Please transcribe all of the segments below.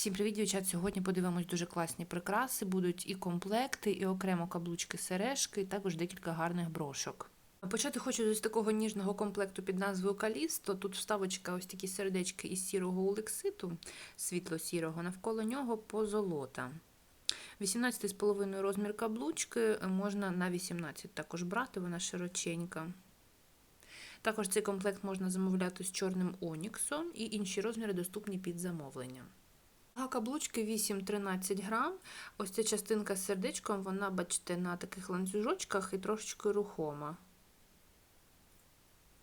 Всім привіт, дівчат! Сьогодні подивимось дуже класні прикраси. Будуть і комплекти, і окремо каблучки сережки, і також декілька гарних брошок. Почати хочу з такого ніжного комплекту під назвою Калісто. Тут вставочка ось такі сердечки із сірого улекситу, світло-сірого, навколо нього позолота. 18,5 розмір каблучки, можна на 18 також брати, вона широченька. Також цей комплект можна замовляти з чорним оніксом, і інші розміри доступні під замовлення. Каблучки 8-13 грам. Ось ця частинка з сердечком, вона, бачите, на таких ланцюжочках і трошечки рухома.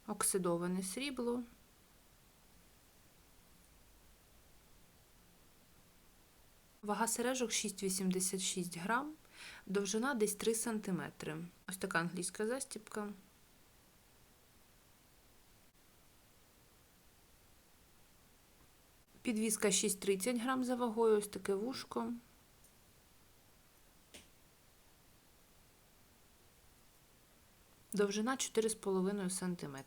Оксидоване срібло. Вага сережок 6,86 грам, довжина десь 3 см. Ось така англійська застіпка. Підвіска 6,30 грам за вагою, ось таке вушко. Довжина 4,5 см.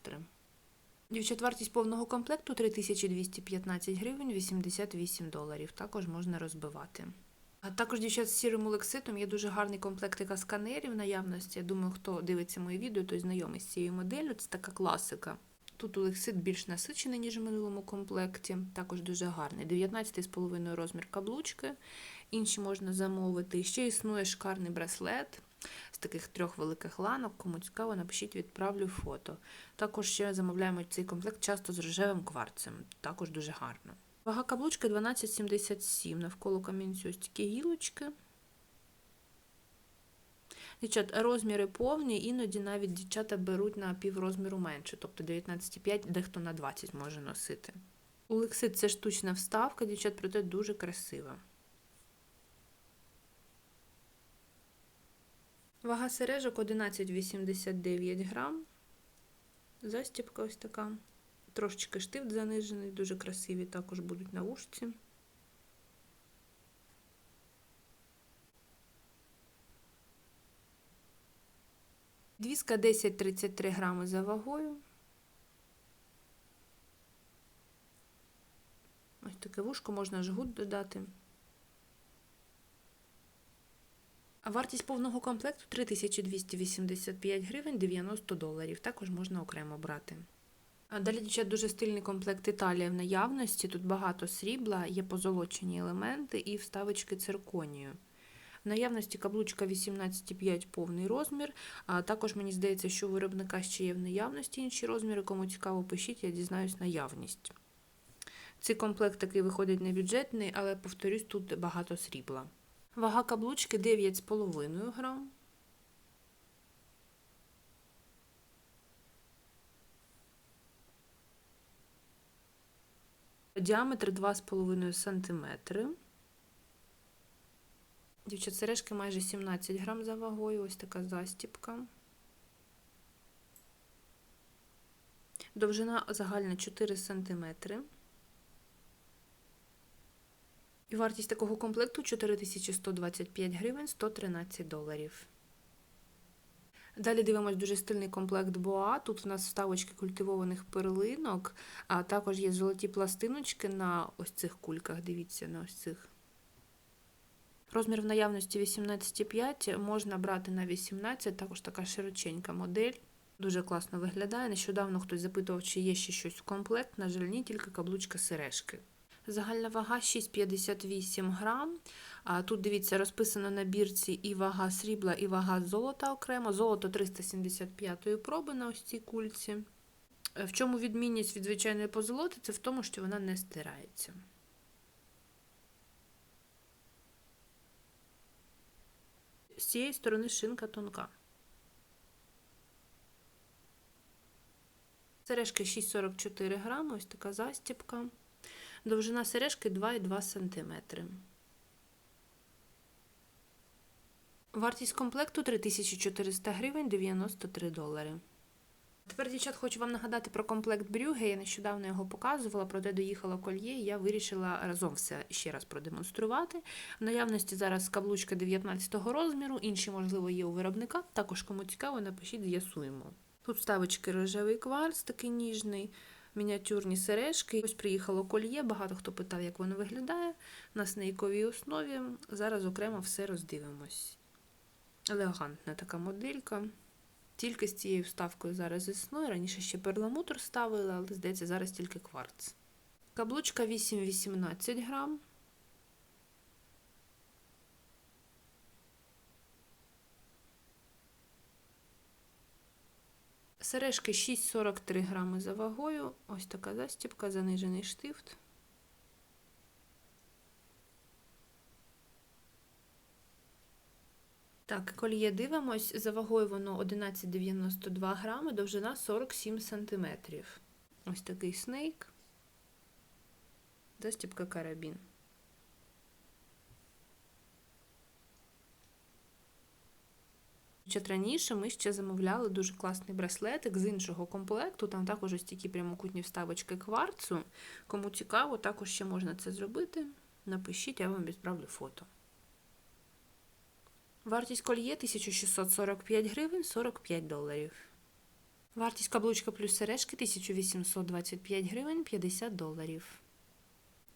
Дівчат, вартість повного комплекту 3215 гривень 88 доларів. Також можна розбивати. А також, дівчат, з сірим олекситом є дуже гарний комплект сканерів наявності. Я думаю, хто дивиться моє відео, той знайомий з цією моделлю. Це така класика. Тут олексит більш насичений, ніж в минулому комплекті, також дуже гарний. 19,5 розмір каблучки, інші можна замовити. Ще існує шикарний браслет з таких трьох великих ланок. Кому цікаво, напишіть, відправлю фото. Також ще замовляємо цей комплект часто з рожевим кварцем, також дуже гарно. Вага каблучки 12,77. Навколо камінцю ось такі гілочки. Дівчат, розміри повні, іноді навіть дівчата беруть на піврозміру менше, тобто 19,5, дехто на 20 може носити. Улексит це штучна вставка, дівчат, проте дуже красива. Вага сережок 11,89 грам. Застіпка ось така. Трошечки штифт занижений, дуже красиві також будуть на вушці. Двіска 10-33 грами за вагою. Ось таке вушко можна жгут додати. А вартість повного комплекту 3285 гривень 90 доларів. Також можна окремо брати. Далі, дівчат, дуже стильний комплект Італія в наявності. Тут багато срібла, є позолочені елементи і вставочки цирконію. Наявності каблучка 18,5 повний розмір. А також мені здається, що у виробника ще є в наявності інші розміри. Кому цікаво, пишіть, я дізнаюсь наявність. Цей комплект такий виходить не бюджетний, але, повторюсь, тут багато срібла. Вага каблучки 9,5 грам. Діаметр 2,5 см. Дівчат, сережки майже 17 грам за вагою, ось така застіпка. Довжина загальна 4 см. І вартість такого комплекту 4125 гривень 113 доларів. Далі дивимось дуже стильний комплект Боа. Тут у нас вставочки культивованих перлинок, а також є золоті пластиночки на ось цих кульках. Дивіться, на ось цих. Розмір в наявності 18,5 можна брати на 18, також така широченька модель. Дуже класно виглядає. Нещодавно хтось запитував, чи є ще щось в комплект. На жаль, ні, тільки каблучка сережки. Загальна вага 6,58 грам. Тут, дивіться, розписано на бірці і вага срібла, і вага золота окремо. Золото 375-ї проби на ось цій кульці. В чому відмінність від звичайної позолоти? Це в тому, що вона не стирається. З цієї сторони шинка тонка. Сережки 6,44 грами, ось така застіпка. Довжина сережки 2,2 см. Вартість комплекту 3400 гривень 93 долари. Тепер, дівчат, хочу вам нагадати про комплект брюге. Я нещодавно його показувала, проте доїхала кольє, і я вирішила разом все ще раз продемонструвати. В наявності зараз каблучка 19 розміру, інші, можливо, є у виробника. Також, кому цікаво, напишіть, з'ясуємо. Тут ставочки рожевий кварц, такий ніжний, мініатюрні сережки. Ось приїхало кольє, багато хто питав, як воно виглядає на снейковій основі. Зараз окремо все роздивимось. Елегантна така моделька. Тільки з цією вставкою зараз існує. Раніше ще перламутр ставили, але здається, зараз тільки кварц. Каблучка 8-18 грам. Сережки 6,43 грами за вагою. Ось така застібка, занижений штифт. Так, кольє дивимось, за вагою воно 11,92 грами, довжина 47 сантиметрів. Ось такий снейк. Застібка карабін. Раніше ми ще замовляли дуже класний браслетик з іншого комплекту. Там також ось такі прямокутні вставочки кварцу. Кому цікаво, також ще можна це зробити. Напишіть, я вам відправлю фото. Вартість кольє 1645 гривень 45 доларів. Вартість каблучка плюс сережки 1825 гривень 50 доларів.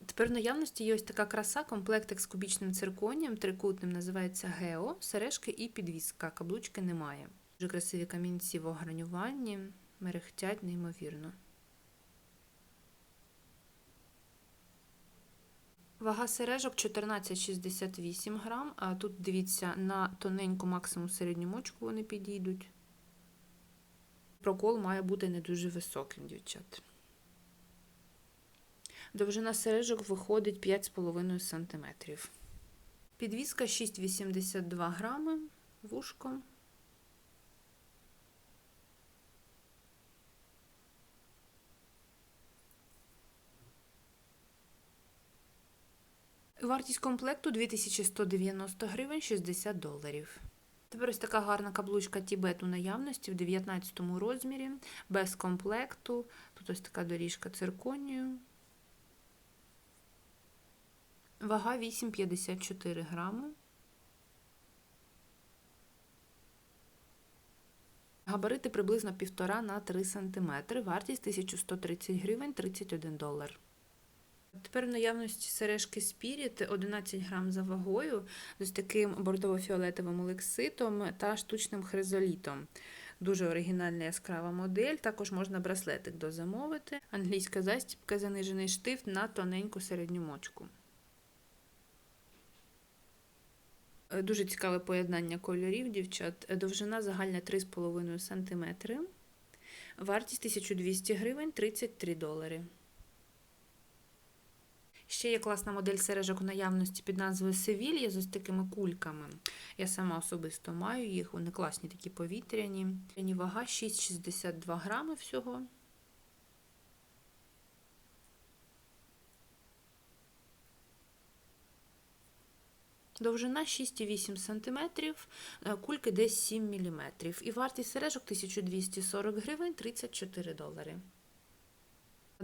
Тепер в наявності є ось така краса, комплектик з кубічним цирконієм, трикутним називається Гео, сережки і підвіска, каблучки немає. Дуже красиві камінці в огранюванні, мерехтять неймовірно. Вага сережок 14,68 грам, а тут дивіться, на тоненьку максимум середню мочку вони підійдуть. Прокол має бути не дуже високим, дівчат. Довжина сережок виходить 5,5 см. Підвіска 6,82 грами, вушко. Вартість комплекту 2190 гривень 60 доларів. Тепер ось така гарна каблучка Тібет у наявності в 19 розмірі, без комплекту. Тут ось така доріжка цирконію. Вага 8,54 грами. Габарити приблизно 1,5 на 3 см. Вартість 1130 гривень 31 долар. Тепер в наявності сережки Spirit 11 грам за вагою з таким бордово-фіолетовим олекситом та штучним хризолітом. Дуже оригінальна яскрава модель. Також можна браслетик дозамовити. Англійська застібка, занижений штифт на тоненьку середню мочку. Дуже цікаве поєднання кольорів, дівчат. Довжина загальна 3,5 см. Вартість 1200 гривень 33 долари. Ще є класна модель сережок у наявності під назвою Севілья з ось такими кульками. Я сама особисто маю їх, вони класні такі повітряні. Вага 6,62 грами всього. Довжина 6,8 см, кульки десь 7 мм. І вартість сережок 1240 гривень 34 долари.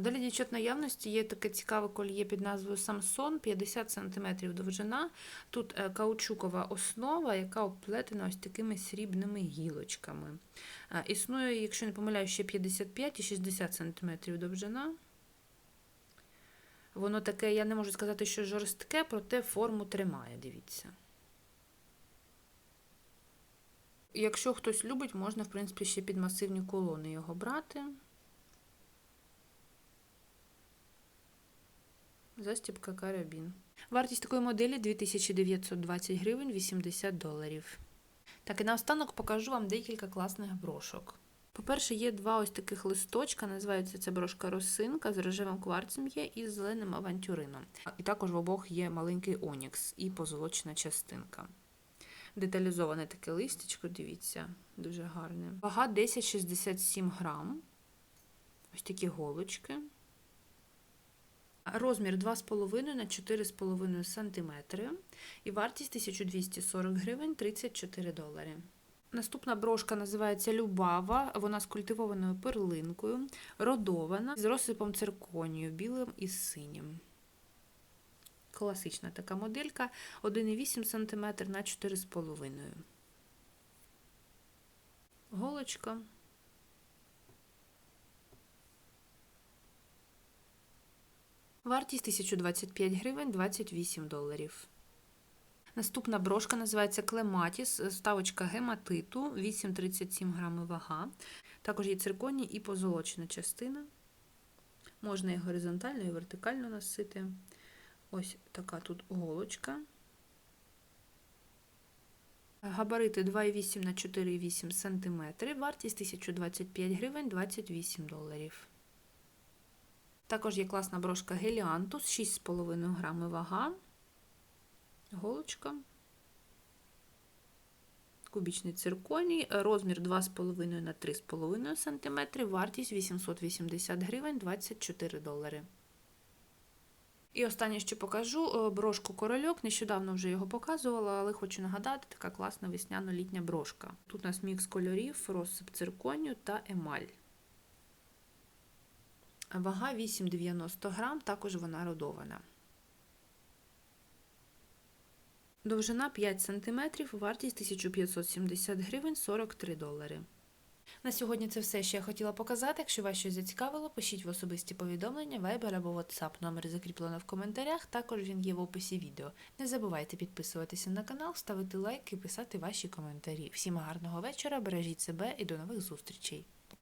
Далі дівчат наявності є таке цікаве кольє під назвою Самсон 50 см довжина. Тут е, каучукова основа, яка оплетена ось такими срібними гілочками. Е, існує, якщо не помиляю, ще 55 і 60 см довжина. Воно таке, я не можу сказати, що жорстке, проте форму тримає, дивіться. Якщо хтось любить, можна, в принципі, ще під масивні колони його брати. Застібка карабін. Вартість такої моделі 2920 гривень 80 доларів. Так, і наостанок покажу вам декілька класних брошок. По-перше, є два ось таких листочка, називається це брошка росинка, з рожевим кварцем є і з зеленим авантюрином. І також в обох є маленький онікс і позолочена частинка. Деталізоване таке листечко, дивіться, дуже гарне. Вага 10,67 грам. Ось такі голочки. Розмір 2,5 на 4,5 см. І вартість 1240 гривень 34 долари. Наступна брошка називається Любава, вона з культивованою перлинкою, родована, з розсипом цирконію, білим і синім. Класична така моделька 1,8 см на 4,5 Голочка. Вартість 1025 гривень 28 доларів. Наступна брошка називається Клематіс, ставочка гематиту, 8,37 грами вага. Також є цирконій і позолочена частина. Можна і горизонтально, і вертикально носити. Ось така тут голочка. Габарити 2,8 на 4,8 см. Вартість 1025 гривень 28 доларів. Також є класна брошка Геліантус, 6,5 грами вага. Голочка. Кубічний цирконій, розмір 2,5 на 3,5 см, вартість 880 гривень 24 долари. І останнє, що покажу, брошку корольок. Нещодавно вже його показувала, але хочу нагадати, така класна весняно-літня брошка. Тут у нас мікс кольорів, розсип цирконію та емаль. Вага 8,90 грам, також вона родована. Довжина 5 см, вартість 1570 гривень 43 долари. На сьогодні це все, що я хотіла показати. Якщо вас щось зацікавило, пишіть в особисті повідомлення, Viber або WhatsApp. Номер закріплено в коментарях, також він є в описі відео. Не забувайте підписуватися на канал, ставити лайк і писати ваші коментарі. Всім гарного вечора, бережіть себе і до нових зустрічей!